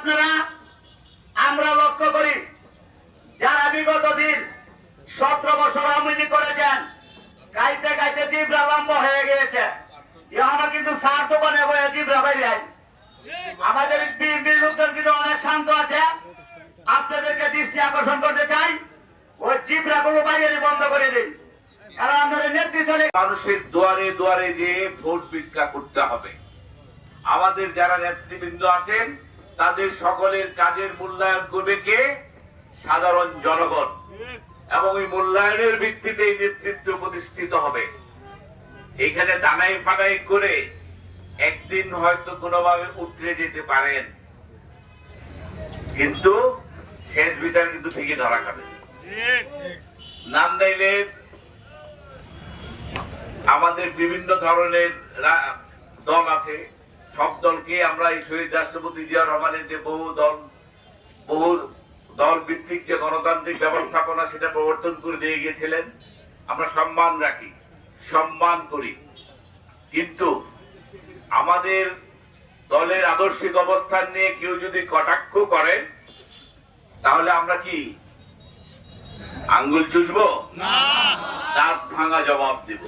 আপনারা, আমরা লক্ষ্য করি, যারা বিগত দিন সতেরো বছর আওয়ামী করেছেন গাইতে গাইতে জিবরা লম্ব হয়ে গিয়েছে। এখনও কিন্তু সার দোকানে বয়ে জিবরা বাইরে আয়। আমাদের বিএনপির লোকজন কিন্তু অনেক শান্ত আছে। আপনাদেরকে দৃষ্টি আকর্ষণ করতে চাই, ওই জিবরা গুলো বাইরে বন্ধ করে দিন মানুষের দুয়ারে দুয়ারে যে ভোট ভিক্ষা করতে হবে। আমাদের যারা নেতৃবৃন্দ আছেন তাদের সকলের কাজের মূল্যায়ন করবে কে? সাধারণ জনগণ। এবং এই মূল্যায়নের ভিত্তিতে এই নেতৃত্ব প্রতিষ্ঠিত হবে। এখানে দানাই ফানাই করে একদিন হয়তো কোনোভাবে উতরে যেতে পারেন। কিন্তু শেষ বিচার কিন্তু ঠিকই ধরা খাবে। নাম দিলে আমাদের বিভিন্ন ধরনের দল আছে। সব দলকে আমরা এই শহীদ রাষ্ট্রপতি জিয়া রহমানের যে বহু দল বহু দল ভিত্তিক যে গণতান্ত্রিক ব্যবস্থাপনা সেটা প্রবর্তন করে দিয়ে গিয়েছিলেন আমরা সম্মান রাখি সম্মান করি। কিন্তু আমাদের দলের আদর্শিক অবস্থান নিয়ে কেউ যদি কটাক্ষ করে তাহলে আমরা কি আঙ্গুল চুষবো? দাঁত ভাঙা জবাব দেব।